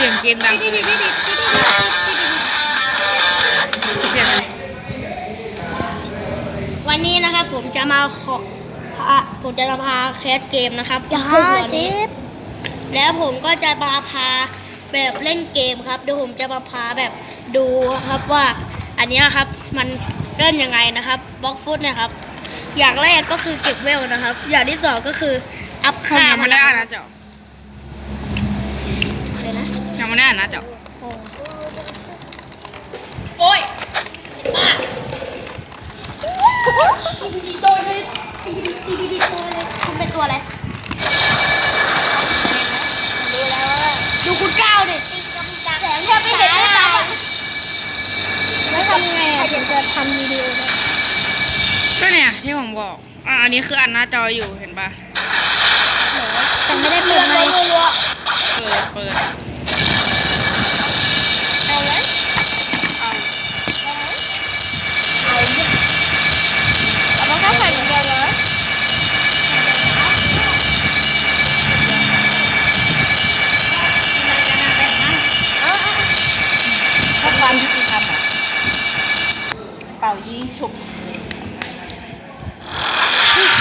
สียงเกมดังเกินเสียงอะไรวันนี้นะครับผมจะมาขอผมจะมาพาแคสเกมนะครับอย่าทุกคนเจ็บแล้วผมก็จะมาพาแบบเล่นเกมครับเดี๋ยวผมจะมาพาแบบดูครับว่าอันนี้ครับมันเล่นยังไงนะครับบล็อกฟุตนะครับ อย่างแรกก็คือเก็บเวลนะครับ อย่างที่สองก็คืออัพค่ายังได้นนะเจ้าอะ นะยังไม่ได้อ่านนะเจ้าโอ้ยทีพีดีโตเลยทีพีดีทีพีดีโตเลยคุณเป็นตัวอะไรรู้แล้วว่าดูคุณก้าวดิแสงแทบไม่เห็นเลยตาแล้วทำไงอะถึงจะทำวิดีโอได้ก็เนี่ยที่ผมบอก อะอันนี้คืออ่านหน้าจออยู่เห็นปะแต่ไม่ได้เปิดไมค์เปิดเปิด 宝英，冲